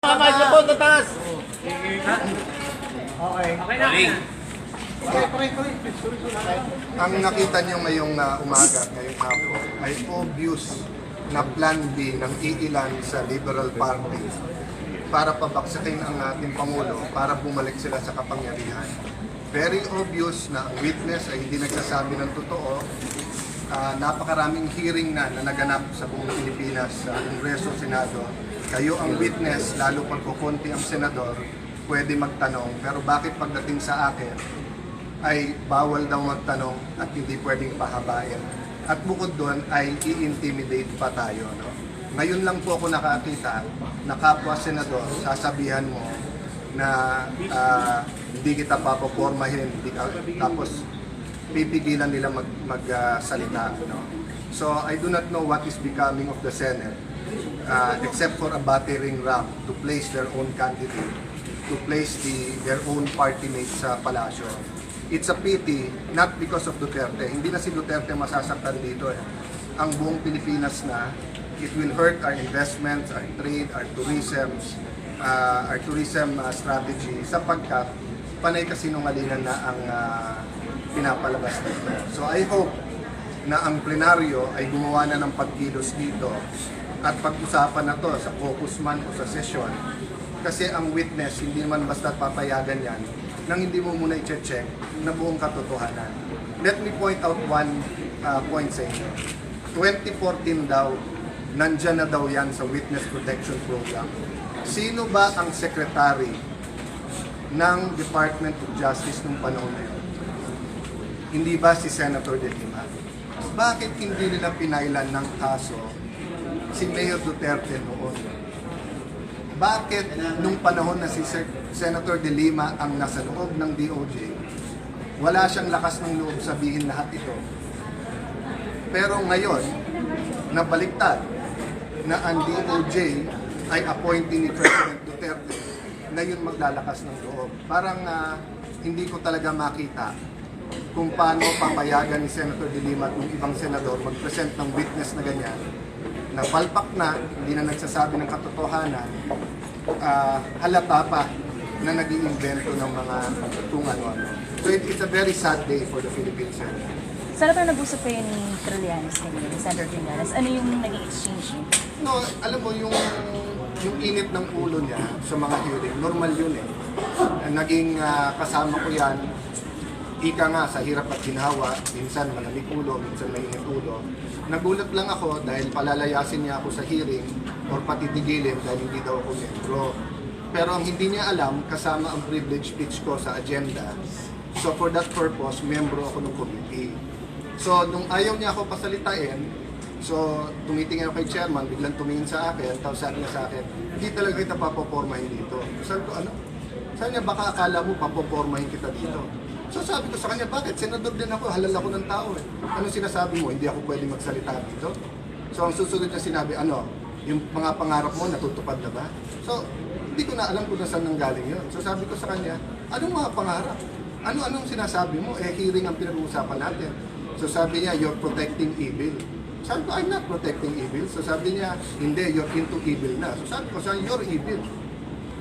Sa po, tatas! Okay. Okay na. Ang nakita niyo ngayong uh, umaga, ngayong hapon, ay obvious na plan B ng iilan sa Liberal Party para pabaksakin ang ating Pangulo para bumalik sila sa kapangyarihan. Very obvious na ang witness ay hindi nagsasabi ng totoo. Ah, napakaraming hearing na na naganap sa buong Pilipinas sa Kongreso, Senado. Kayo ang witness, lalo pag kukunti ang senador, pwede magtanong. Pero bakit pagdating sa akin, ay bawal daw magtanong at hindi pwedeng pahabain. At bukod doon ay i-intimidate pa tayo. No? Ngayon lang po ako nakakita na kapwa senador, sasabihan mo na ah, hindi kita papapormahin, hindi ka, tapos pipigilan nila mag, magsalita. no? So I do not know what is becoming of the Senate uh, except for a battering ram to place their own candidate, to place the, their own party mates sa palasyo. It's a pity, not because of Duterte. Hindi na si Duterte masasaktan dito. Eh. Ang buong Pilipinas na, it will hurt our investments, our trade, our tourism, uh, our tourism uh, strategy sapagkat panay kasinungalingan na ang uh, pinapalabas dito. So I hope na ang plenaryo ay gumawa na ng pagkilos dito at pag-usapan na to sa focus man o sa session kasi ang witness hindi naman basta papayagan yan nang hindi mo muna i-check na buong katotohanan. Let me point out one uh, point sa inyo. 2014 daw, nandyan na daw yan sa Witness Protection Program. Sino ba ang secretary ng Department of Justice nung panahon na yun? Hindi ba si Senator De Lima? Bakit hindi nila pinailan ng kaso si Mayor Duterte noon? Bakit nung panahon na si Senator De Lima ang nasa loob ng DOJ, wala siyang lakas ng loob sabihin lahat ito? Pero ngayon, nabaliktad na ang DOJ ay appointee ni President Duterte na yun maglalakas ng loob. Parang ah, hindi ko talaga makita kung paano papayagan ni Senator De Lima at ng ibang senador mag-present ng witness na ganyan na palpak na, hindi na nagsasabi ng katotohanan, ah, halata pa na nag iimbento ng mga kung ano-ano. So it, it's a very sad day for the Philippine Senate. Senator, nag-usap kayo ni Trillanes kanina, ni Senator Trillanes. Ano yung naging exchange niyo? No, alam mo, yung, yung init ng ulo niya sa mga hearing, normal yun eh. Naging ah, kasama ko yan, ika nga sa hirap at ginawa, minsan malamig ulo, minsan mainit ulo. Nagulat lang ako dahil palalayasin niya ako sa hearing or patitigilin dahil hindi daw ako membro. Pero ang hindi niya alam, kasama ang privilege speech ko sa agenda. So for that purpose, membro ako ng committee. So nung ayaw niya ako pasalitain, so tumitingin ako kay chairman, biglang tumingin sa akin, tapos sabi niya sa akin, hindi talaga kita papopormahin dito. Sabi ko, ano? Sabi niya, baka akala mo papopormahin kita dito. So sabi ko sa kanya, bakit? Senador din ako, halal ako ng tao eh. Ano sinasabi mo? Hindi ako pwede magsalita dito? So ang susunod niya sinabi, ano? Yung mga pangarap mo, natutupad na ba? So, hindi ko na alam kung saan nanggaling yun. So sabi ko sa kanya, anong mga pangarap? Ano-anong sinasabi mo? Eh, hearing ang pinag-uusapan natin. So sabi niya, you're protecting evil. Sabi ko, I'm not protecting evil. So sabi niya, hindi, you're into evil na. So sabi ko, so you're evil.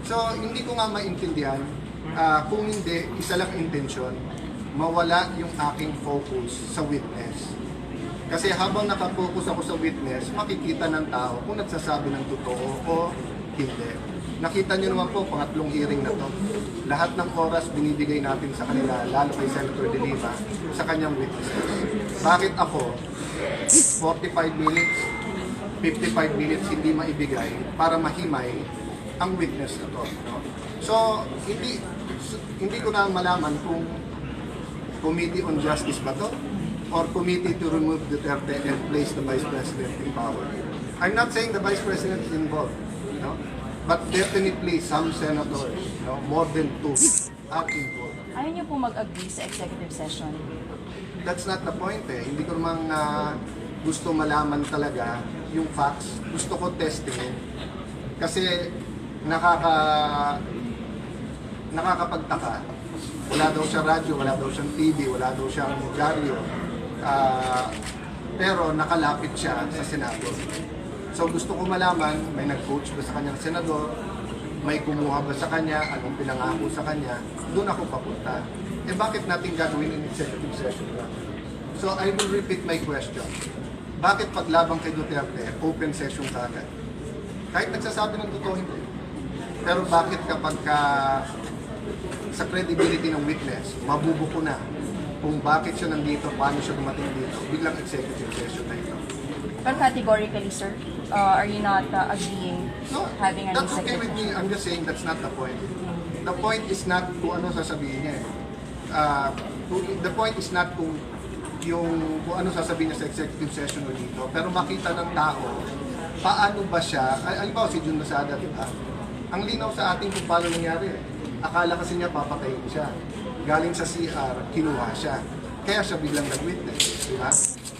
So hindi ko nga maintindihan ah, kung hindi, isa lang intensyon, mawala yung aking focus sa witness. Kasi habang nakafocus ako sa witness, makikita ng tao kung nagsasabi ng totoo o hindi. Nakita niyo naman po, pangatlong hearing na to. Lahat ng oras binibigay natin sa kanila, lalo kay Senator De Lima, sa kanyang witnesses. Bakit ako, 45 minutes, 55 minutes hindi maibigay para mahimay ang witness na to. No? So, hindi hindi ko na malaman kung Committee on Justice ba to? Or Committee to remove Duterte and place the Vice President in power? I'm not saying the Vice President is involved, no? but definitely some senators, no? more than two, are involved. Ayaw niyo po mag-agree sa executive session? That's not the point eh. Hindi ko namang ah, gusto malaman talaga yung facts. Gusto ko testing kasi nakaka nakakapagtaka. Wala daw siya radyo, wala daw siyang TV, wala daw siyang dyaryo. Ah, pero nakalapit siya sa Senado. So gusto ko malaman, may nag-coach ba sa kanyang senador, may kumuha ba sa kanya, anong pinangako sa kanya, doon ako papunta. Eh bakit natin gagawin in executive session lang? So I will repeat my question. Bakit paglabang kay Duterte, open session kagad? Kahit nagsasabi ng totoo, hindi. Pero bakit kapag ka sa credibility ng witness, mabubuko na kung bakit siya nandito, paano siya dumating dito, biglang executive session na ito. But categorically, sir, uh, are you not uh, agreeing No, having an that's okay with me. I'm just saying that's not the point. The point is not kung ano sasabihin niya. eh. Uh, the point is not kung yung kung ano sasabihin niya sa executive session o dito, pero makita ng tao paano ba siya, ay, alam ba si Jun Lasada, di ba? Ang linaw sa atin kung paano nangyari. eh. Akala kasi niya papatayin siya. Galing sa CR, kinuha siya. Kaya siya biglang nag-witness, di?